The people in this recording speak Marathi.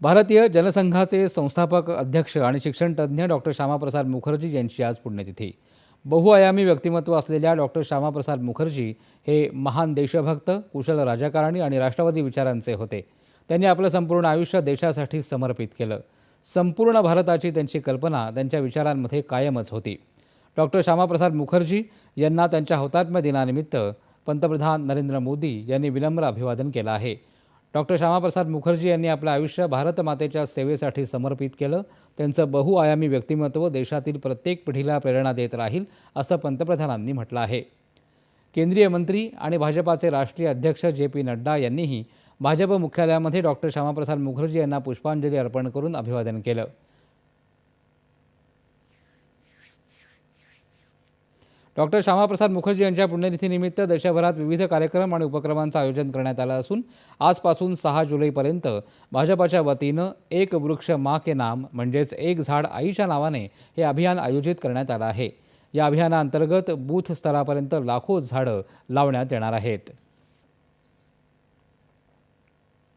भारतीय जनसंघाचे संस्थापक अध्यक्ष आणि शिक्षणतज्ज्ञ डॉक्टर श्यामाप्रसाद मुखर्जी यांची आज पुण्यतिथी. बहुआयामी व्यक्तिमत्व असलेल्या डॉक्टर श्यामाप्रसाद मुखर्जी हे महान देशभक्त कुशल राजकारणी आणि राष्ट्रवादी विचारांचे होते. त्यांनी आपलं संपूर्ण आयुष्य देशासाठी समर्पित केलं. संपूर्ण भारताची त्यांची कल्पना त्यांच्या विचारांमध्ये कायमच होती. डॉक्टर श्यामाप्रसाद मुखर्जी यांना त्यांच्या हौतात्म्य दिनानिमित्त पंतप्रधान नरेंद्र मोदी यांनी विनम्र अभिवादन केलं आहे. डॉक्टर श्यामाप्रसाद मुखर्जी यांनी आपलं आयुष्य भारतमातेच्या सेवेसाठी समर्पित केलं. त्यांचं बहुआयामी व्यक्तिमत्व देशातील प्रत्येक पिढीला प्रेरणा देत राहील असं पंतप्रधानांनी म्हटलं आहे. केंद्रीय मंत्री आणि भाजपाचे राष्ट्रीय अध्यक्ष जे पी नड्डा यांनीही भाजप मुख्यालयामध्ये डॉक्टर श्यामाप्रसाद मुखर्जी यांना पुष्पांजली अर्पण करून अभिवादन केलं. डॉक्टर श्यामाप्रसाद मुखर्जी यांच्या पुण्यतिथीनिमित्त देशभरात विविध कार्यक्रम आणि उपक्रमांचं आयोजन करण्यात आलं असून आजपासून सहा जुलैपर्यंत भाजपाच्या वतीनं एक वृक्ष मा के नाम म्हणजेच एक झाड आईच्या नावाने हे अभियान आयोजित करण्यात आलं आहे. या अभियानाअंतर्गत बूथ स्तरापर्यंत लाखो झाडं लावण्यात येणार आहेत.